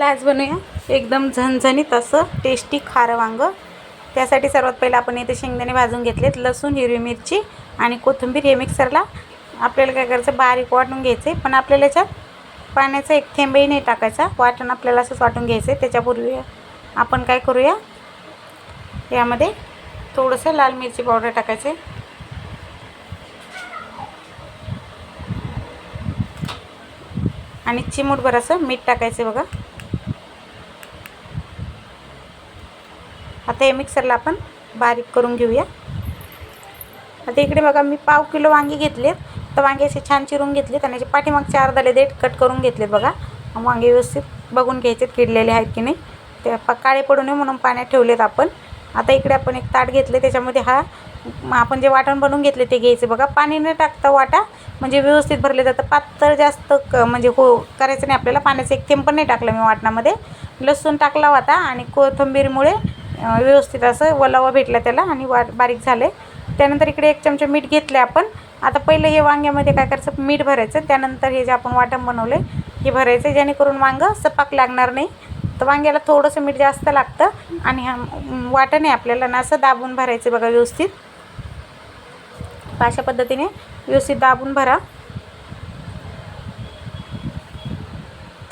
चला आज बनवूया. एकदम झणझणीत असं टेस्टी खारं वांगं. त्यासाठी सर्वात पहिलं आपण इथे शेंगदाणे भाजून घेतलेत लसूण हिरवी मिरची आणि कोथिंबीर हे मिक्सरला आपल्याला काय करायचं बारीक वाटून घ्यायचं आहे पण आपल्याला याच्यात पाण्याचा एक थेंबही नाही टाकायचा. वाटण आपल्याला असंच वाटून घ्यायचं आहे त्याच्यापूर्वी आपण काय करूया यामध्ये थोडंसं लाल मिरची पावडर टाकायचं आहे आणि चिमूटभर असं मीठ टाकायचं बघा. आता हे मिक्सरला आपण बारीक करून घेऊया. आता इकडे बघा मी पाव किलो वांगी घेतलेत. तर वांगे असे छान चिरून घेतलेत आणि याचे पाठीमागचे अर्धाले देठ कट करून घेतलेत बघा. वांगे व्यवस्थित बघून घ्यायचे किडलेले आहेत की नाही. ते प काळे पडू नये म्हणून पाण्यात ठेवलेत आपण. आता इकडे आपण एक ताट घेतलं त्याच्यामध्ये हा आपण जे वाटण बनवून घेतले ते घ्यायचे. बघा पाणी न टाकता वाटा म्हणजे व्यवस्थित भरले जातं. पातळ जास्त क म्हणजे हो करायचं नाही. आपल्याला पाण्याचं एक थेंब पण नाही टाकलं मी वाटणामध्ये. लसूण टाकला होता आणि कोथंबीरमुळे व्यवस्थित असं ओलावा भेटला त्याला आणि वा बारीक झाले त्यानंतर इकडे एक चमचा मीठ घेतले आपण. आता पहिलं हे वांग्यामध्ये काय करायचं? मीठ भरायचं. त्यानंतर हे जे आपण वाटण बनवले हे भरायचं जेणेकरून वांगं सपाक लागणार नाही. तर वांग्याला थोडंसं मीठ जास्त लागतं आणि हा वाटण आहे आपल्याला ना असं दाबून भरायचं बघा व्यवस्थित. अशा पद्धतीने व्यवस्थित दाबून भरा.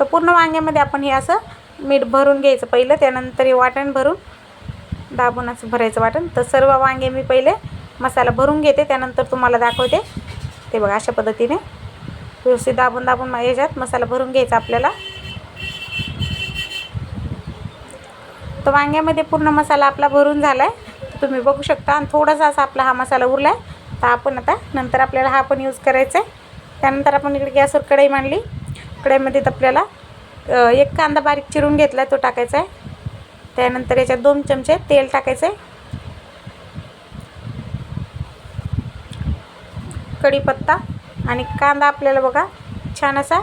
तर पूर्ण वांग्यामध्ये आपण हे असं मीठ भरून घ्यायचं पहिलं. त्यानंतर हे वाटण भरून दाबून असं भरायचं वाटण. तर सर्व वांगे मी पहिले मसाला भरून घेते त्यानंतर तुम्हाला दाखवते. ते बघा अशा पद्धतीने. व्यवस्थित दाबून दाबून याच्यात मसाला भरून घ्यायचा आपल्याला. तर वांग्यामध्ये पूर्ण मसाला आपला भरून झाला आहे तुम्ही बघू शकता आणि थोडासा असा आपला हा मसाला उरला आहे तर आपण आता नंतर आपल्याला हा पण यूज करायचा आहे त्यानंतर आपण इकडे गॅसवर कढई मांडली. कढईमध्ये आपल्याला एक कांदा बारीक चिरून घेतला तो टाकायचा आहे त्यानंतर याच्यात दोन चमचे तेल टाकायचं आहे कढीपत्ता आणि कांदा आपल्याला बघा छान असा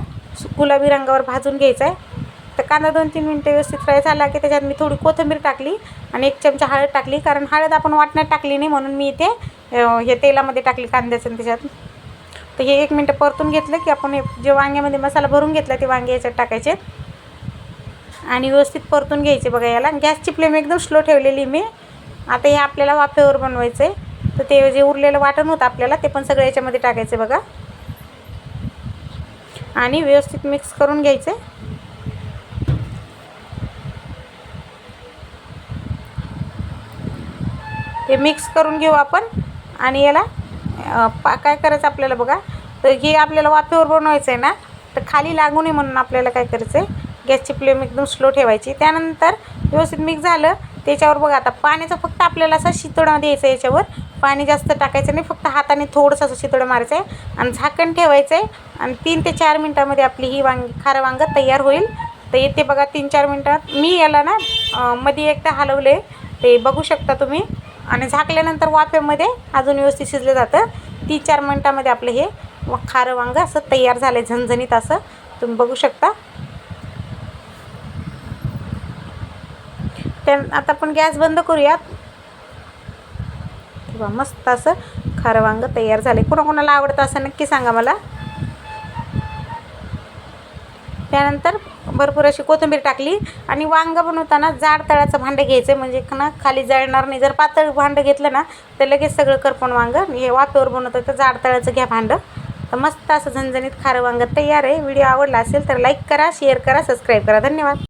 गुलाबी रंगावर भाजून घ्यायचा आहे तर कांदा दोन तीन मिनटं व्यवस्थित फ्राय झाला की त्याच्यात मी थोडी कोथिंबीर टाकली आणि एक चमचा हळद टाकली. कारण हळद आपण वाटण्यात टाकली नाही म्हणून मी इथे हे तेलामध्ये टाकली कांद्याचं त्याच्यात. तर हे एक मिनटं परतून घेतलं की आपण हे जे वांग्यामध्ये मसाला भरून घेतला ते वांगे याच्यात टाकायचे. आणि व्यवस्थित परतून घ्यायचे बघा याला. गॅसची फ्लेम एकदम स्लो ठेवलेली मी. आता हे आपल्याला वाफेवर बनवायचं आहे तर ते जे उरलेलं वाटण होतं आपल्याला ते पण सगळं याच्यामध्ये टाकायचं बघा. आणि व्यवस्थित मिक्स करून घ्यायचं. हे मिक्स करून घेऊ आपण. आणि याला पा काय करायचं आपल्याला बघा? तर हे आपल्याला वाफेवर बनवायचं आहे ना तर खाली लागू नये म्हणून आपल्याला काय करायचं आहे गॅसची फ्लेम एकदम स्लो ठेवायची. त्यानंतर व्यवस्थित मिक्स झालं. त्याच्यावर बघा आता पाण्याचं फक्त आपल्याला असा शितोडा द्यायचं याच्यावर. पाणी जास्त टाकायचं नाही. फक्त हाताने थोडंसं असं शितोडं मारायचं आहे आणि झाकण ठेवायचं आहे आणि तीन ते चार मिनटामध्ये आपली ही वांगी खारं वांगं तयार होईल. तर येते बघा तीन चार मिनटात मी याला ना मध्ये एकदा हलवले ते बघू शकता तुम्ही. आणि झाकल्यानंतर वाफेमध्ये अजून व्यवस्थित शिजलं जातं. तीन चार मिनटामध्ये आपलं हे खारं वांगं असं तयार झालं आहे झणझणीत असं. तुम्ही बघू शकता. त्या आता आपण गॅस बंद करूयात. किंवा मस्त असं खारं वांगं तयार झाले. कोणाकोणाला आवडतं असं नक्की सांगा मला. त्यानंतर भरपूर अशी कोथिंबीर टाकली आणि वांगं बनवताना जाड तळाचं भांडं घ्यायचं. म्हणजे ना खाली जळणार नाही. जर पातळ भांडं घेतलं ना तर लगेच सगळं करपण वांगं. हे वाफेवर बनवतं तर जाड तळाचं घ्या भांडं. तर मस्त असं झणझणीत खारं वांगं तयार आहे. व्हिडिओ आवडला असेल तर लाईक करा शेअर करा सबस्क्राईब करा. धन्यवाद.